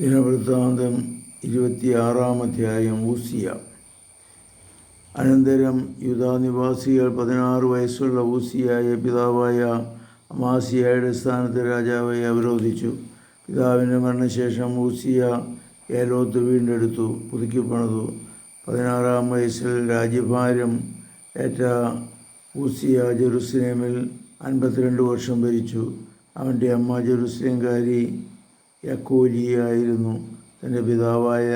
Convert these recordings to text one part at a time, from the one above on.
ദിനവൃത്താന്തം ഇരുപത്തിയാറാം അധ്യായം ഊസിയ. അനന്തരം യുധാനിവാസികൾ പതിനാറ് വയസ്സുള്ള ഊസിയായ പിതാവായ അമാസിയായുടെ സ്ഥാനത്ത് രാജാവായി അവരോധിച്ചു. പിതാവിന്റെ മരണശേഷം ഊസിയ ഏലോത്ത് വീണ്ടെടുത്തു പുതുക്കിപ്പണതു പതിനാറാം വയസ്സിൽ രാജ്യഭാരം ഏറ്റ ഊസിയ ജെറുസലേമിൽ അൻപത്തിരണ്ട് വർഷം ഭരിച്ചു. അവന്റെ അമ്മ ജെറുസലേംകാരി യക്കോലിയായിരുന്നു. തന്റെ പിതാവായ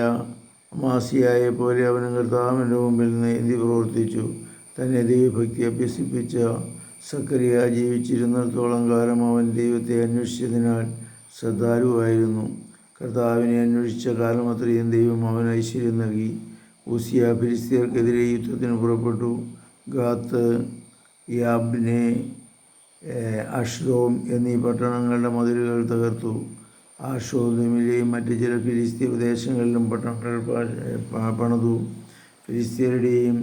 മാസിയായ പോലെ അവനും കർത്താവിന്റെ മുമ്പിൽ നീതി പ്രവർത്തിച്ചു? തന്നെ ദൈവഭക്തി അഭ്യസിപ്പിച്ച സക്രിയ ജീവിച്ചിരുന്നിടത്തോളം കാലം അവൻ ദൈവത്തെ അന്വേഷിച്ചതിനാൽ ശ്രദ്ധാലുവായിരുന്നു. കർത്താവിനെ അന്വേഷിച്ച കാലം അത്രയും ദൈവം അവൻ ഐശ്വര്യം നൽകി. ഊസിയ ഫിലിസ്തീർക്കെതിരെ യുദ്ധത്തിന് പുറപ്പെട്ടു. ഗാത്ത് യാബ്നെ അഷ്റോം എന്നീ പട്ടണങ്ങളുടെ മതിലുകൾ തകർത്തു. ആഷോദിമിലെയും മറ്റ് ചില ഫിലിസ്തീ പ്രദേശങ്ങളിലും പട്ടണങ്ങൾ പണിതു. ഫിലിസ്തീനരുടെയും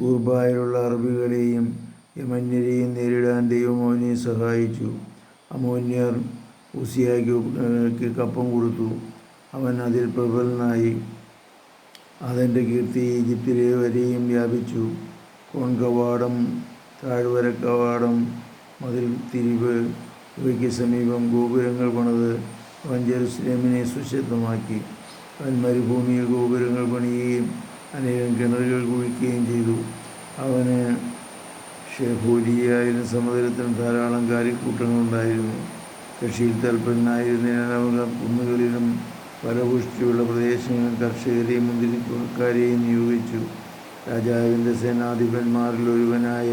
ഗൂർബായിലുള്ള അറബികളെയും യമന്യരെയും നേരിടാൻ ദൈവം അവനെ സഹായിച്ചു. അമോന്യർ ഉസിയാക്ക് കപ്പം കൊടുത്തു. അവൻ അതിൽ പ്രബലനായി. അതിന്റെ കീർത്തി ഈജിപ്തിലെ വരെയും വ്യാപിച്ചു. കോൺകവാടം താഴ്വര കവാടം മതിൽ തിരിവ് ഇവയ്ക്ക് സമീപം ഗോപുരങ്ങൾ പണിത് അവൻ ജെറുസലേമിനെ സുശക്തമാക്കി അവൻ മരുഭൂമിയിൽ ഗോപുരങ്ങൾ പണിയുകയും അനേകം കിണറുകൾ കുഴിക്കുകയും ചെയ്തു. അവന് ഷെഹൂലിയായിരുന്ന സമുദ്രത്തിന് ധാരാളം കാര്യക്കൂട്ടങ്ങളുണ്ടായിരുന്നു. കൃഷിയിൽ തൽപ്പരനായിരുന്നതിനാൽ അവർ കുന്നുകളിലും ഫലപുഷ്ടിയുള്ള പ്രദേശങ്ങളിൽ കർഷകരെയും മുന്തിരിക്കാരെയും നിയോഗിച്ചു. രാജാവിന്റെ സേനാധിപന്മാരിൽ ഒരുവനായ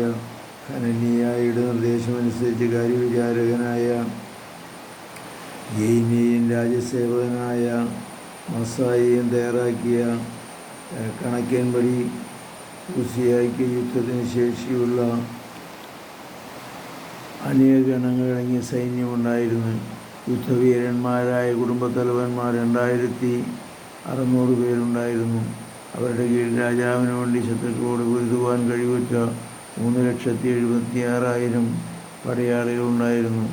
ഹനനിയായുടെ നിർദ്ദേശമനുസരിച്ച് കാര്യവിചാരകനായ ഗെയിമിയും രാജ്യസേവകനായ മസായിയും തയ്യാറാക്കിയ കണക്കേൻപടി ഉസിയായിക്ക് യുദ്ധത്തിന് ശേഷിയുള്ള അനേക ഗണങ്ങളടങ്ങിയ സൈന്യമുണ്ടായിരുന്നു. യുദ്ധവീരന്മാരായ കുടുംബത്തലവന്മാർ രണ്ടായിരത്തി അറുന്നൂറ് പേരുണ്ടായിരുന്നു. അവരുടെ കീഴിൽ രാജാവിന് വേണ്ടി ശത്രുക്കളോട് പൊരുതുവാൻ കഴിവുറ്റ മൂന്ന് ലക്ഷത്തി എഴുപത്തി ആറായിരം പടയാളികളുണ്ടായിരുന്നു.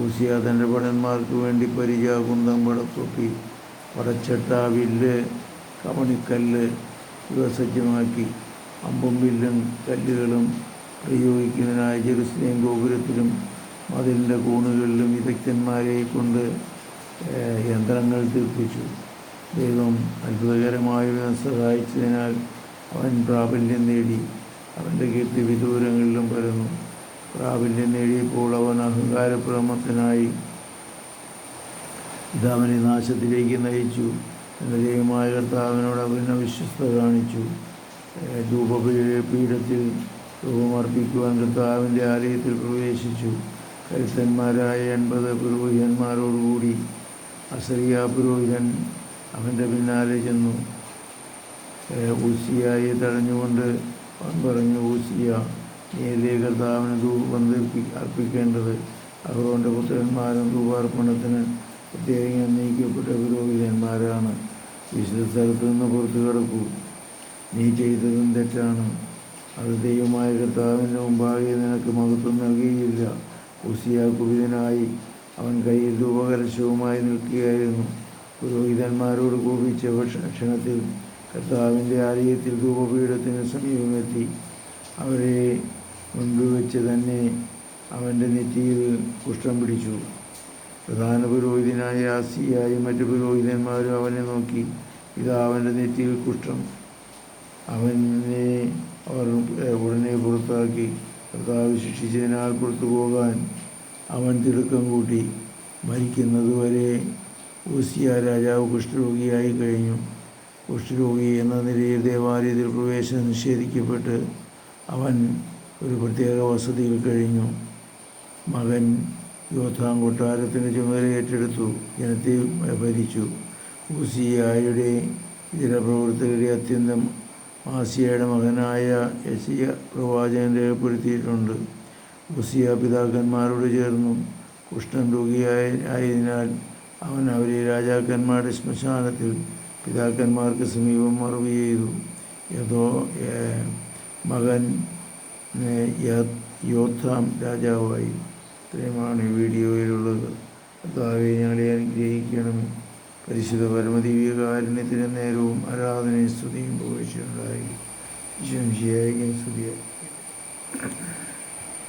ഊസിയ തന്റെ ഭടന്മാർക്ക് വേണ്ടി പരിചാകുന്തം പടത്തൊപ്പി പടച്ചട്ട വില്ല് കമണിക്കല്ല് ഇവ സജ്ജമാക്കി. അമ്പും വില്ലും കല്ലുകളും പ്രയോഗിക്കുന്നതിനായി ജെറുസലേം ഗോപുരത്തിലും മതിലിന്റെ കൂണുകളിലും വിദഗ്ധന്മാരെ കൊണ്ട് യന്ത്രങ്ങൾ തീർപ്പിച്ചു. ദൈവം അത്ഭുതകരമായി സഹായിച്ചതിനാൽ അവൻ പ്രാബല്യം നേടി. അവന്റെ കീർത്തി വിദൂരങ്ങളിലും പരന്നു. പ്രാബല്യം നേടിയപ്പോൾ അവൻ അഹങ്കാരപ്രമത്തനായി ഇത് അവനെ നാശത്തിലേക്ക് നയിച്ചു എന്റെ ദൈവമായ കർത്താവിനോട് അവൻ അവിശ്വസ്ത കാണിച്ചു. ധൂപപീഠത്തിൽ ധൂപമർപ്പിക്കുവാൻ കർത്താവിന്റെ ആലയത്തിൽ പ്രവേശിച്ചു. കരുത്തന്മാരായ എൺപത് പുരോഹിതന്മാരോടുകൂടി അസറിയ പുരോഹിതൻ അവന്റെ പിന്നാലെ ചെന്നു. ഏഹ് ഊസിയായെ തടഞ്ഞുകൊണ്ട് പറഞ്ഞു ഊസിയ നീയല്ലേ കർത്താവിന് ധൂപം അർപ്പിക്കേണ്ടത്? അവരുടെ പുത്രന്മാരും ധൂപാർപ്പണത്തിന് പ്രത്യേകം നീക്കപ്പെട്ട പുരോഹിതന്മാരാണ്. വിശുദ്ധ സ്ഥലത്ത് നിന്ന് പുറത്തു കിടക്കൂ. നീ ചെയ്തതും തെറ്റാണ്. അത് ദൈവമായ കർത്താവിന്റെ മുമ്പാകെ നിനക്ക് മഹത്വം നൽകിയില്ല. ഉസിയ കുപിതനായി അവൻ കയ്യിൽ ധൂപകലശവുമായി നിൽക്കുകയായിരുന്നു. പുരോഹിതന്മാരോട് കോപിച്ച ക്ഷണത്തിൽ കർത്താവിന്റെ ആലയത്തിൽ ധൂപപീഠത്തിന് സമീപമെത്തി അവരെ മുൻപ് വെച്ച് തന്നെ അവന്റെ നെറ്റിയിൽ കുഷ്ഠം പിടിച്ചു. പ്രധാന പുരോഹിതനായ ആസിയായും മറ്റു പുരോഹിതന്മാരും അവനെ നോക്കി ഇതാ അവന്റെ നെറ്റിയിൽ കുഷ്ഠം. അവനെ അവർ ഉടനെ പുറത്താക്കി. കർത്താവ് ശിക്ഷിച്ചതിനാൽ പുറത്തു പോകാൻ അവൻ തിടുക്കം കൂട്ടി. മരിക്കുന്നതുവരെ ഊസിയ രാജാവ് കുഷ്ഠരോഗിയായി കഴിഞ്ഞു. കുഷ്ഠരോഗി എന്ന നിലയിൽ ദേവാലയത്തിൽ പ്രവേശനം നിഷേധിക്കപ്പെട്ട് അവൻ ഒരു പ്രത്യേക വസതിയിൽ കഴിഞ്ഞു. മകൻ യോദ്ധാം കൊട്ടാരത്തിന്റെ ചുമതല ഏറ്റെടുത്തു. ജനത്തെ ഭരിച്ചു ഊസിയായുടെ ഇതര പ്രവർത്തകരെ അത്യന്തം ആസിയയുടെ മകനായ യസിയ പ്രവാചകൻ രേഖപ്പെടുത്തിയിട്ടുണ്ട്. ഊസിയ പിതാക്കന്മാരോട് ചേർന്നു. കുഷ്ഠൻ രോഗിയായ ആയതിനാൽ അവൻ അവരെ രാജാക്കന്മാരുടെ ശ്മശാനത്തിൽ പിതാക്കന്മാർക്ക് സമീപം മറവ് ചെയ്തു. യഥോ മകൻ യോദ്ധാം രാജാവായി. ഇത്രയുമാണ് ഈ വീഡിയോയിലുള്ളത്. കർത്താവെ ഞങ്ങളെ അനുഗ്രഹിക്കണമേ പരിശുദ്ധ പരമദിവ്യകാരുണ്യത്തിന് നേരവും ആരാധനയും സ്തുതിയും പ്രവേശിച്ചിട്ടുണ്ടായി ശംശിയായി സ്തുതിയായി.